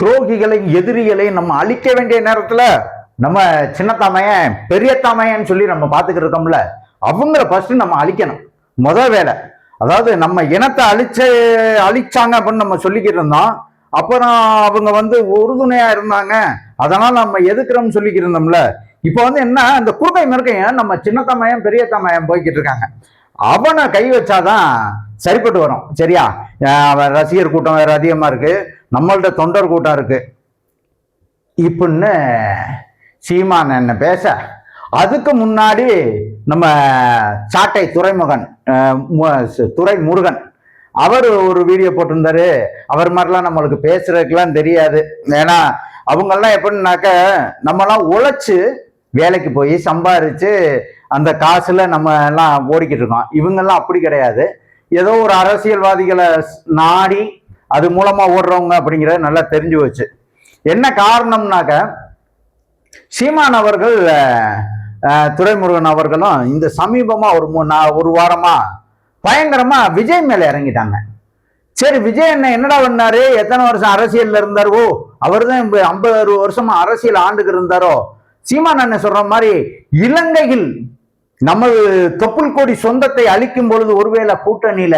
துரோகிகளை எதிரிகளை நம்ம அழிக்க வேண்டிய நேரத்துல நம்ம சின்னத்தாமையன் பெரியத்தாமையன்னு சொல்லி நம்ம பார்த்துக்கிட்டு இருக்கோம்ல அவங்கள ஃபர்ஸ்ட் நம்ம அழிக்கணும். முத வேலை அதாவது நம்ம இனத்தை அழிச்ச அழிச்சாங்க அப்படின்னு நம்ம சொல்லிக்கிட்டு இருந்தோம். அப்புறம் அவங்க வந்து உறுதுணையா இருந்தாங்க. அதனால நம்ம எதுக்குறோம்னு சொல்லிக்கிட்டு இருந்தோம்ல. இப்போ வந்து என்ன இந்த குறுக்கை மிருக்கையும் நம்ம சின்னத்தமையன் பெரியத்தமையன் போய்கிட்டு இருக்காங்க. அவனை கை வச்சாதான் சரிப்பட்டு வரும். சரியா? அவன் ரசிகர் கூட்டம் வேற அதிகமா இருக்கு. நம்மள்ட தொண்டர் கூட்டம் இருக்கு. இப்படின்னு சீமான் என்ன பேச அதுக்கு முன்னாடி நம்ம சாட்டை துறைமுகன் துறை மு- துரை முருகன் அவர் ஒரு வீடியோ போட்டிருந்தாரு. அவர் மாதிரிலாம் நம்மளுக்கு பேசுறதுக்கெல்லாம் தெரியாது. ஏன்னா அவங்கெல்லாம் எப்படின்னாக்க நம்மலாம் உழைச்சு வேலைக்கு போய் சம்பாரிச்சு அந்த காசுல நம்ம எல்லாம் ஓடிக்கிட்டு இருக்கோம். இவங்கெல்லாம் அப்படி கிடையாது. ஏதோ ஒரு அரசியல்வாதிகளை நாடி அது மூலமா ஓடுறவங்க அப்படிங்கிறது நல்லா தெரிஞ்சு வச்சு என்ன காரணம்னாக்க சீமான் அவர்கள் துறைமுருகன் துரைமுருகன் அவர்களும் இந்த சமீபமா ஒரு மூ நா- ஒரு வாரமா பயங்கரமா விஜய் மேல இறங்கிட்டாங்க. சரி விஜய் என்ன என்னடா பண்ணாரு? எத்தனை வருஷம் அரசியல்ல இருந்தாரோ? ஓ அவர் தான் ஐம்பது வருஷமா அரசியல் ஆண்டுக்கு இருந்தாரோ? சீமான் அண்ணன் சொல்ற மாதிரி இலங்கையில் நமது தொப்புள் கோடி சொந்தத்தை அழிக்கும் பொழுது ஒருவேளை கூட்டணியில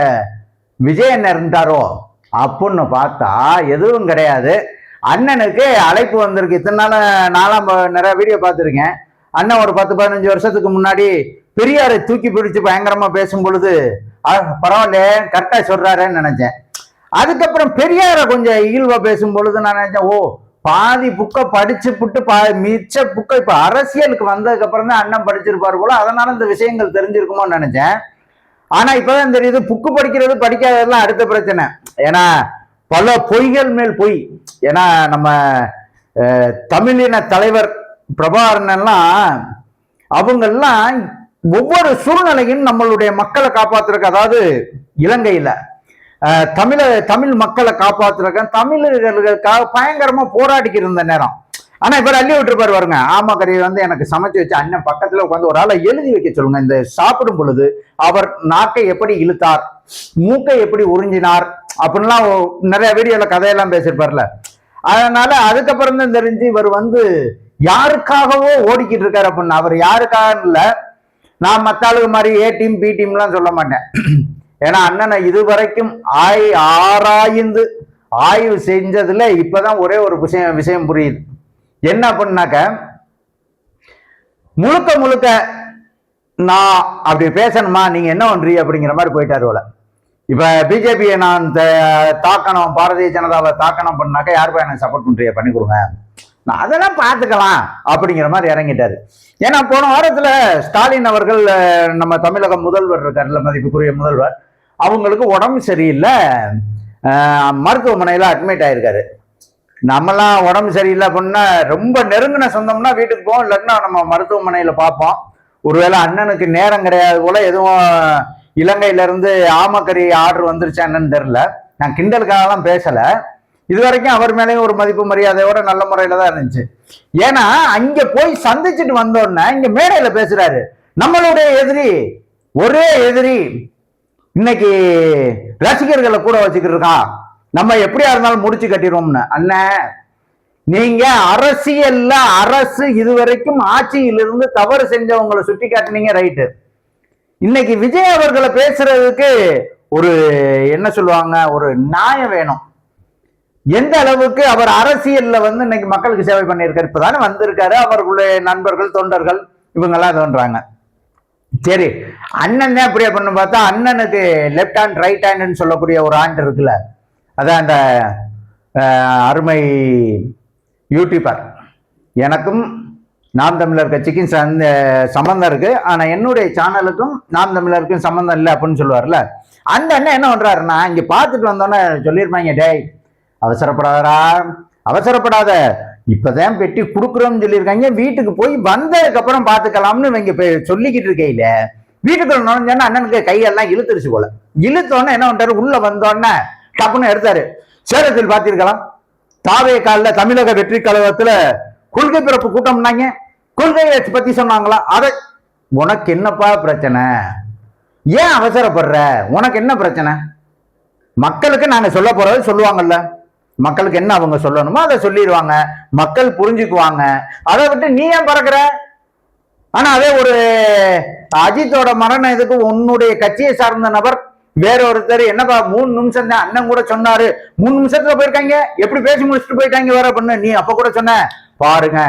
விஜய் என்ன இருந்தாரோ? அப்படின்னு பார்த்தா எதுவும் கிடையாது. அண்ணனுக்கு அழைப்பு வந்திருக்கு. இத்தனை நாள் நாலாம் நிறைய வீடியோ பார்த்துருக்கேன். அண்ணன் ஒரு பத்து பதினஞ்சு வருஷத்துக்கு முன்னாடி பெரியாரை தூக்கி பிடிச்சு பயங்கரமாக பேசும் பொழுது பரவாயில்ல கரெக்டாக சொல்கிறாருன்னு நினச்சேன். அதுக்கப்புறம் பெரியாரை கொஞ்சம் இயல்பாக பேசும் பொழுது நான் நினச்சேன் ஓ பாதி புக்கை படிச்சு புட்டு பா மிச்ச புக்கை இப்போ அரசியலுக்கு வந்ததுக்கு அப்புறம் தான் அண்ணன் படிச்சிருப்பார் போல அதனால இந்த விஷயங்கள் தெரிஞ்சிருக்குமோன்னு நினச்சேன். ஆனா இப்பதான் தெரியுது புக்கு படிக்கிறது படிக்காததெல்லாம் அடுத்த பிரச்சனை. ஏன்னா பல பொய்கள் மேல் பொய். ஏன்னா நம்ம தமிழின தலைவர் பிரபாகரன்லாம் அவங்கெல்லாம் ஒவ்வொரு சூழ்நிலையும் நம்மளுடைய மக்களை காப்பாத்துறதுக்கு அதாவது இலங்கையில தமிழ தமிழ் மக்களை காப்பாத்துறதுக்கு தமிழர்களுக்காக பயங்கரமா போராடிக்கிட்டு இருந்த நேரம். ஆனா இவர் அள்ளி விட்டுருப்பாரு பாருங்க. ஆமாக்கறி வந்து எனக்கு சமைச்சு வச்சு அண்ணன் பக்கத்துல உட்காந்து ஒரு ஆளை எழுதி வைக்க சொல்லுங்க. இந்த சாப்பிடும் பொழுது அவர் நாக்கை எப்படி இழுத்தார் மூக்கை எப்படி உறிஞ்சினார் அப்படின்லாம் நிறைய வீடியோல கதையெல்லாம் பேசியிருப்பார்ல. அதனால அதுக்கப்புறம் தான் தெரிஞ்சு இவர் வந்து யாருக்காகவோ ஓடிக்கிட்டு இருக்காரு அப்படின்னு. அவர் யாருக்காக இல்லை. நான் மத்த ஆளுக மாதிரி ஏ டீம் பி டீம்லாம் சொல்ல மாட்டேன். ஏன்னா அண்ணனை இதுவரைக்கும் ஆய் ஆராய்ந்து ஆய்வு செஞ்சதுல இப்பதான் ஒரே ஒரு விஷயம் விஷயம் புரியுது. என்ன அப்படின்னாக்க முழுக்க முழுக்க நான் அப்படி பேசணுமா நீங்க என்ன பண்றீங்க அப்படிங்கிற மாதிரி போயிட்டாரு போல இப்ப பிஜேபியை நான் த- தாக்கணும் பாரதிய ஜனதாவை தாக்கணும் பண்ணாக்க யாருப்பா எனக்கு சப்போர்ட் பண்றீங்க? பண்ணி கொடுங்க. நான் அதெல்லாம் பார்த்துக்கலாம் அப்படிங்கிற மாதிரி இறங்கிட்டாரு. ஏன்னா போன வாரத்துல ஸ்டாலின் அவர்கள் நம்ம தமிழக முதல்வர் இருக்கார்ல மதிப்புக்குரிய முதல்வர் அவங்களுக்கு உடம்பு சரியில்லை. மருத்துவமனையில் அட்மிட் ஆயிருக்காரு. நம்மலாம் உடம்பு சரியில்லை அப்படின்னா ரொம்ப நெருங்கின சொந்தம்னா வீட்டுக்கு போவோம். இல்லைன்னா நம்ம மருத்துவமனையில் பார்ப்போம். ஒருவேளை அண்ணனுக்கு நேரம் கிடையாது போல எதுவும் இலங்கையிலேருந்து ஆமக்கறி ஆர்டர் வந்துருச்சா என்னன்னு தெரில நான் கிண்டலுக்காகலாம் பேசலை. இது வரைக்கும் அவர் மேலேயும் ஒரு மதிப்பு மரியாதையோட நல்ல முறையில தான் இருந்துச்சு. ஏன்னா அங்க போய் சந்திச்சுட்டு வந்தோடனே இங்க மேடையில பேசுறாரு. நம்மளுடைய எதிரி ஒரே எதிரி இன்னைக்கு ரசிகர்களை கூட வச்சுக்கிட்டு இருக்கான். நம்ம எப்படியா இருந்தாலும் முடிச்சு கட்டிடுவோம்னு. அண்ணன் நீங்க அரசியல்ல அரசு இதுவரைக்கும் ஆட்சியிலிருந்து தவறு செஞ்சவங்களை சுட்டி காட்டினீங்க ரைட்டு. இன்னைக்கு விஜய் அவர்களை பேசுறதுக்கு ஒரு என்ன சொல்லுவாங்க ஒரு நியாயம் வேணும். எந்த அளவுக்கு அவர் அரசியல்ல வந்து இன்னைக்கு மக்களுக்கு சேவை பண்ணியிருக்காரு? இப்பதானே வந்திருக்காரு அவர்களுடைய நண்பர்கள் தொண்டர்கள் இவங்கெல்லாம் தோன்றாங்க. சரி அண்ணன் தான் அப்படியே பண்ணு பார்த்தா அண்ணனுக்கு லெஃப்ட் ஹேண்ட் ரைட் ஹேண்டுன்னு சொல்லக்கூடிய ஒரு ஆண்டு இருக்குல்ல. அதான் அந்த அருமை யூடியூபர் எனக்கும் நாம் தமிழர் கட்சிக்கும் சந்த சம்பந்தம் இருக்குது ஆனால் என்னுடைய சேனலுக்கும் நாம் தமிழருக்கும் சம்மந்தம் இல்லை அப்படின்னு சொல்லுவார்ல. அந்த அண்ணன் என்ன பண்ணுறாருண்ணா இங்கே பார்த்துட்டு வந்தோன்னே சொல்லியிருப்பாங்க டேய் அவசரப்படாதரா அவசரப்படாத. இப்போதான் பெட்டி கொடுக்குறோம்னு சொல்லியிருக்காங்க. வீட்டுக்கு போய் வந்ததுக்கப்புறம் பார்த்துக்கலாம்னு இவங்க இப்போ சொல்லிக்கிட்டு இருக்கையில வீட்டுக்குள்ள நுழைஞ்சோன்னா அண்ணனுக்கு கையெல்லாம் இழுத்துருச்சு போல. இழுத்தோன்னே என்ன பண்ணுறாரு உள்ளே வந்தோடனே டப்புன்னு எடுத்தாரு. சேலத்தில் பார்த்திருக்கலாம். தாவே காலில் தமிழக வெற்றி கழகத்தில் கொள்கை பிறப்பு கூட்டம்னாங்க. கொள்கையை பற்றி சொன்னாங்களா? அதை உனக்கு என்னப்பா பிரச்சனை? ஏன் அவசரப்படுற? உனக்கு என்ன பிரச்சனை? மக்களுக்கு நாங்கள் சொல்ல போகிறத சொல்லுவாங்கல்ல. மக்களுக்கு என்ன அவங்க சொல்லணுமோ அதை சொல்லிடுவாங்க. மக்கள் புரிஞ்சுக்குவாங்க. அதை விட்டு நீ ஏன் பறக்கிற? ஆனால் அதே ஒரு அஜித்தோட மரண இதுக்கு உன்னுடைய கட்சியை சார்ந்த நபர் வேற ஒருத்தர் என்னப்பா மூணு நிமிஷம் தான் அண்ணன் கூட சொன்னாரு. மூணு நிமிஷத்துல போயிருக்காங்க. எப்படி பேசி முடிச்சுட்டு போயிட்டாங்க வேற பண்ணு? நீ அப்ப கூட சொன்ன. பாருங்க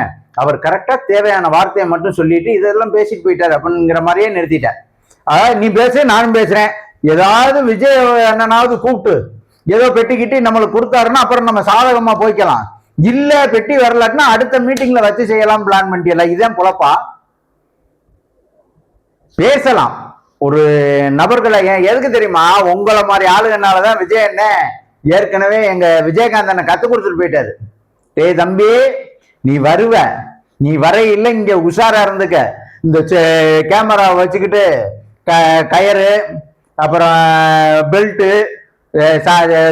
அவர் கரெக்டா தேவையான வார்த்தையை மட்டும் சொல்லிட்டு இதெல்லாம் பேசிட்டு போயிட்டாரு அப்படிங்கிற மாதிரியே நிறுத்திட்டார். அதாவது நீ பேசு நானும் பேசுறேன். ஏதாவது விஜய் அண்ணனாவது கூப்பிட்டு ஏதோ பெட்டிக்கிட்டு நம்மளுக்கு கொடுத்தாருன்னா அப்புறம் நம்ம சாதகமா போய்க்கலாம். இல்ல பெட்டி வரலாட்டினா அடுத்த மீட்டிங்ல வச்சு செய்யலாம் பிளான் பண்ணிட்டீங்களா இதான் பொழப்பா பேசலாம். ஒரு நபர்களை ஏன் எதுக்கு தெரியுமா? உங்களை மாதிரி ஆளுங்கனாலதான் விஜய் என்ன? ஏற்கனவே எங்க விஜயகாந்த் அண்ணன் கத்து கொடுத்துட்டு போயிட்டாரு. டேய் தம்பி நீ வருவ. நீ வர இல்லை இங்க உஷாரா இருந்துக்க. இந்த கேமரா வச்சுக்கிட்டு க- கயறு அப்புறம் பெல்ட்டு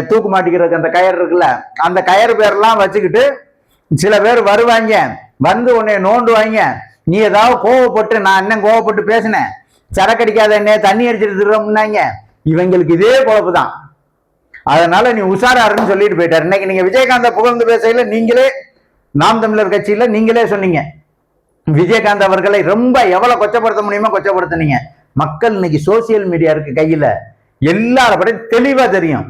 தூக்கு மாட்டிக்கிறதுக்கு அந்த கயர் இருக்குல்ல அந்த கயர் பேர்லாம் வச்சுக்கிட்டு சில பேர் வருவாங்க. வந்து உன்னை நோண்டுவாங்க. நீ ஏதாவது கோவப்பட்டு நான் என்ன கோவப்பட்டு பேசினேன். சரக்கு அடிக்காத என்ன தண்ணி அடிச்சுட்டு திரும்புனாங்க இவங்களுக்கு இதே குழப்பு தான் அதனால நீ உஷாராருன்னு சொல்லிட்டு போயிட்டார். இன்னைக்கு நீங்க விஜயகாந்த புகழ்ந்து பேசையில நீங்களே நாம் தமிழர் கட்சியில நீங்களே சொன்னீங்க. விஜயகாந்த் அவர்களை ரொம்ப எவ்வளவு கொச்சப்படுத்த முடியுமோ கொச்சப்படுத்தினீங்க. மக்கள் இன்னைக்கு சோசியல் மீடியா இருக்கு கையில. எல்லார தெளிவா தெரியும்.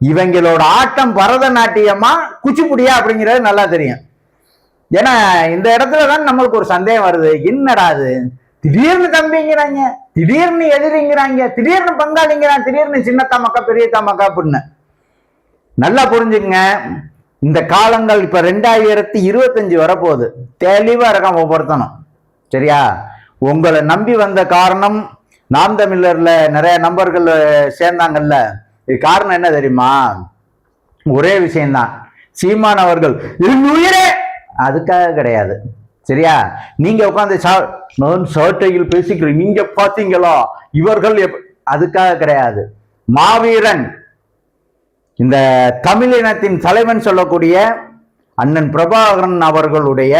இவங்களோட ஆட்டம் பரதநாட்டியமா குச்சிப்புடியா அப்படிங்கிறது நல்லா தெரியும். ஏன்னா இந்த இடத்துல தான் நம்மளுக்கு ஒரு சந்தேகம் வருது. என்னடா அது திடீர்னு தம்பிங்கிறாங்க திடீர்னு எதிரிங்கிறாங்க திடீர்னு பங்காளிங்கிறான் திடீர்னு சின்னத்தா மக்கா பெரியத்தா மக்கா அப்படின்னு. நல்லா புரிஞ்சுங்க இந்த காலங்கள் இப்ப ரெண்டாயிரத்தி இருபத்தஞ்சு வரப்போகுது. தெளிவா இருக்காம ஒவ்வொருத்தனும். சரியா? உங்களை நம்பி வந்த காரணம் நாம் தமிழர்ல நிறைய நம்பர்கள் சேர்ந்தாங்கல்ல. இது காரணம் என்ன தெரியுமா? ஒரே விஷயம்தான். சீமான் அவர்கள் உயிரே! அதுக்காக கிடையாது. சரியா? நீங்க உட்காந்து நான் சாட்டையில் பேசிக்கிறேன். நீங்க பாத்தீங்களா இவர்கள் எப்- அதுக்காக கிடையாது. மாவீரன் இந்த தமிழினத்தின் தலைவன் சொல்லக்கூடிய அண்ணன் பிரபாகரன் அவர்களுடைய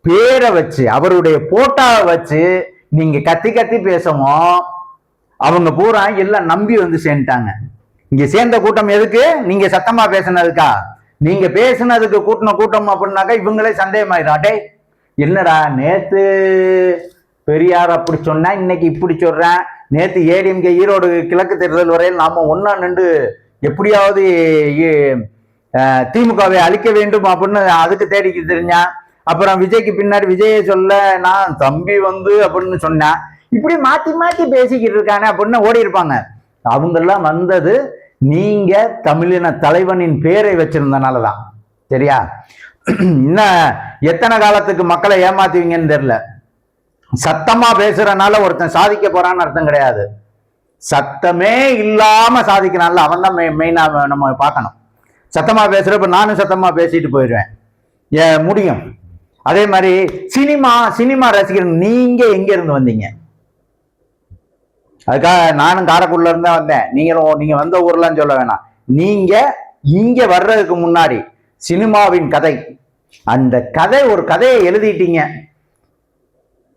பேரை வச்சு அவருடைய போட்டாவை வச்சு நீங்க கத்தி கத்தி பேசவும் அவங்க பூரா எல்லாம் நம்பி வந்து சேர்ந்துட்டாங்க. இங்க சேர்ந்த கூட்டம் எதுக்கு? நீங்க சத்தமா பேசினதுக்கா? நீங்க பேசினதுக்கு கூட்டின கூட்டம் அப்படின்னாக்கா இவங்களே சந்தேகமாயிரும் அடே என்னடா நேற்று பெரியார் அப்படி சொன்னா இன்னைக்கு இப்படி சொல்றேன் நேற்று ஏடிஎம்கே ஈரோடு கிழக்கு தேர்தல் வரையில் நாம ஒன்னா நின்று எப்படியாவது திமுகவை அழிக்க வேண்டும் அப்படின்னு அதுக்கு தேடிக்கிட்டு தெரிஞ்சான் அப்புறம் விஜய்க்கு பின்னாடி விஜயை சொல்ல நான் தம்பி வந்து அப்படின்னு சொன்னேன் இப்படி மாத்தி மாத்தி பேசிக்கிட்டு இருக்கானே அப்படின்னு ஓடி இருப்பாங்க. அவங்கெல்லாம் வந்தது நீங்க தமிழின தலைவனின் பேரை வச்சிருந்தனாலதான். சரியா? இன்னும் எத்தனை காலத்துக்கு மக்களை ஏமாத்துவீங்கன்னு தெரியல. சத்தமா பேசுறனால ஒருத்தன் சாதிக்க போறான்னு அர்த்தம் கிடையாது. சத்தமே இல்லாம சாதிக்கிறான்ல அவன் தான் மெயினா நம்ம பார்க்கணும். சத்தமா பேசுறப்ப நானும் சத்தமா பேசிட்டு போயிடுவேன். ஏ முடியும். அதே மாதிரி சினிமா சினிமா ரசிகர் நீங்க எங்க இருந்து வந்தீங்க? அதுக்காக நானும் காரைக்குடில இருந்தா வந்தேன். நீங்களும் நீங்க வந்த ஊர்லாம் சொல்ல வேணாம். நீங்க இங்க வர்றதுக்கு முன்னாடி சினிமாவின் கதை. அந்த கதை ஒரு கதையை எழுதிட்டீங்க.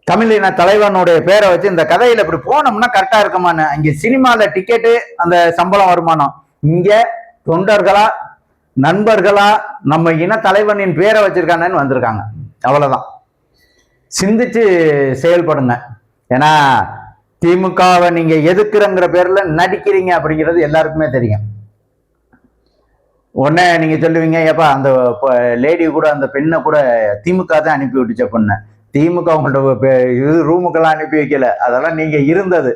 தமிழின தலைவனுடைய பேரை வச்சு இந்த கதையில இப்படி போனோம்னா கரெக்டா இருக்குமான்னு. இங்க சினிமால டிக்கெட்டு அந்த சம்பளம் வருமானம். இங்க தொண்டர்களா நண்பர்களா நம்ம இன தலைவனின் பேரை வச்சிருக்காங்கன்னு வந்திருக்காங்க. அவ்வளவுதான். சிந்திச்சு செயல்படுங்க. ஏன்னா திமுகவை நீங்க எதுக்குறங்கிற பேர்ல நடிக்கிறீங்க அப்படிங்கிறது எல்லாருக்குமே தெரியும். உடனே நீங்க சொல்லுவீங்க ஏப்பா அந்த லேடி கூட அந்த பெண்ணை கூட திமுக தான் அனுப்பி விட்டுச்ச பொண்ணு திமுக உங்கள்கிட்ட இது ரூமுக்கெல்லாம் அனுப்பி வைக்கல. அதெல்லாம் நீங்க இருந்தது.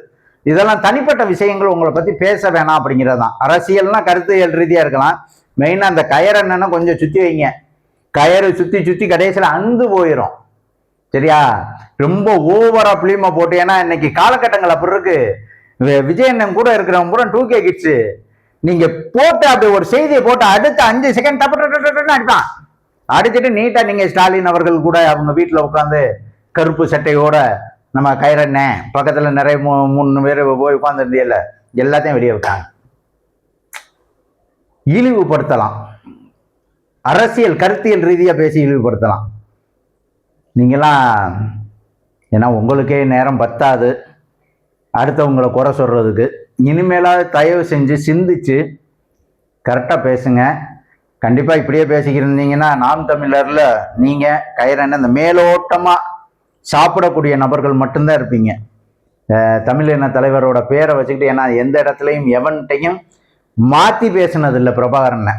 இதெல்லாம் தனிப்பட்ட விஷயங்கள் உங்களை பத்தி பேச வேணாம் அப்படிங்கிறது தான் அரசியல்னா கருத்தியல் ரீதியா இருக்கலாம். மெயினா அந்த கயர் என்னன்னா கொஞ்சம் சுத்தி வைங்க. கயறு சுத்தி சுத்தி கடைசியில அந்து போயிடும் சரியா? ரொம்ப ஓவரா பிளிமா போட்டு ஏன்னா இன்னைக்கு காலகட்டங்கள் அப்படி இருக்கு. விஜயண்ணன் விஜய் கூட இருக்கிறவங்க பூரா டூ கே கிட்ஸ் நீங்க போட்டு அப்படி ஒரு செய்தியை போட்டு அடுத்த அஞ்சு செகண்ட் தப்பு அடிப்பான். அடிச்சுட்டு நீட்டா நீங்க ஸ்டாலின் அவர்கள் கூட அவங்க வீட்டில் உட்காந்து கருப்பு சட்டையோட நம்ம கைரண்ணே பக்கத்தில் நிறைய மூ- மூணு பேர் போய் உட்காந்துருந்தியல்ல எல்லாத்தையும் வெளியே விட்டாங்க. இழிவுபடுத்தலாம். அரசியல் கருத்தியல் ரீதியாக பேசி இழிவுபடுத்தலாம். நீங்களாம் ஏன்னா உங்களுக்கே நேரம் பத்தாது. அடுத்தவங்களை குறை சொல்றதுக்கு. இனிமேலாவது தயவு செஞ்சு சிந்திச்சு கரெக்டாக பேசுங்க. கண்டிப்பாக இப்படியே பேசிக்கிருந்தீங்கன்னா நாம் தமிழரில் நீங்கள் கயிறன இந்த மேலோட்டமாக சாப்பிடக்கூடிய நபர்கள் மட்டும்தான் இருப்பீங்க. தமிழ் இன தலைவரோட பேரை வச்சுக்கிட்டு ஏன்னா எந்த இடத்துலையும் எவன்கிட்டையும் மாற்றி பேசினதில்லை பிரபாகரனை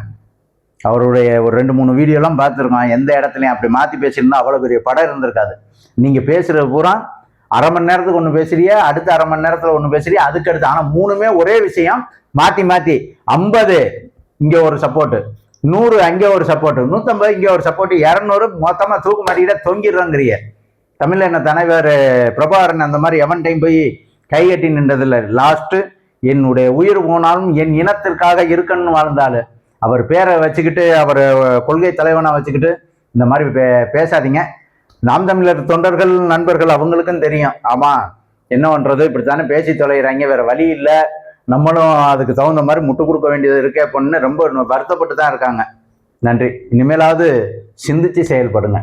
அவருடைய ஒரு ரெண்டு மூணு வீடியோலாம் பார்த்துருக்கோம். எந்த இடத்துலையும் அப்படி மாற்றி பேசியிருந்தா அவ்வளோ பெரிய படம் இருந்திருக்காது. நீங்கள் பேசுகிறது பூரா அரை மணி நேரத்துக்கு ஒன்று பேசுறியா அடுத்த அரை மணி நேரத்தில் ஒன்று பேசுறியா அதுக்கு அடுத்து ஆனால் மூணுமே ஒரே விஷயம் மாற்றி மாற்றி ஐம்பது இங்கே ஒரு சப்போர்ட்டு நூறு அங்கே ஒரு சப்போர்ட்டு நூற்றம்பது இங்கே ஒரு சப்போர்ட்டு இரநூறு மொத்தமாக தூக்கு மாட்டிக்கிட்ட தொங்கிடுறோங்கிறிய. தமிழ் என்ன தலைவர் பிரபாகரன் அந்த மாதிரி எவன் டைம் போய் கை கட்டி நின்றதில்லை. லாஸ்ட்டு என்னுடைய உயிர் போனாலும் என் இனத்திற்காக இருக்கணும்னு வாழ்ந்தாள். அவர் பேரை வச்சுக்கிட்டு அவர் கொள்கை தலைவனாக வச்சுக்கிட்டு இந்த மாதிரி பே பேசாதீங்க. நாம் தமிழர் தொண்டர்கள் நண்பர்கள் அவங்களுக்கும் தெரியும். ஆமாம் என்ன பண்றது? இப்படித்தானே பேசி தொலைகிறாங்க வேற வழி இல்லை. நம்மளும் அதுக்கு தகுந்த மாதிரி முட்டு கொடுக்க வேண்டியது இருக்கே அப்படின்னு ரொம்ப வருத்தப்பட்டு தான் இருக்காங்க. நன்றி. இனிமேலாவது சிந்திச்சு செயல்படுங்க.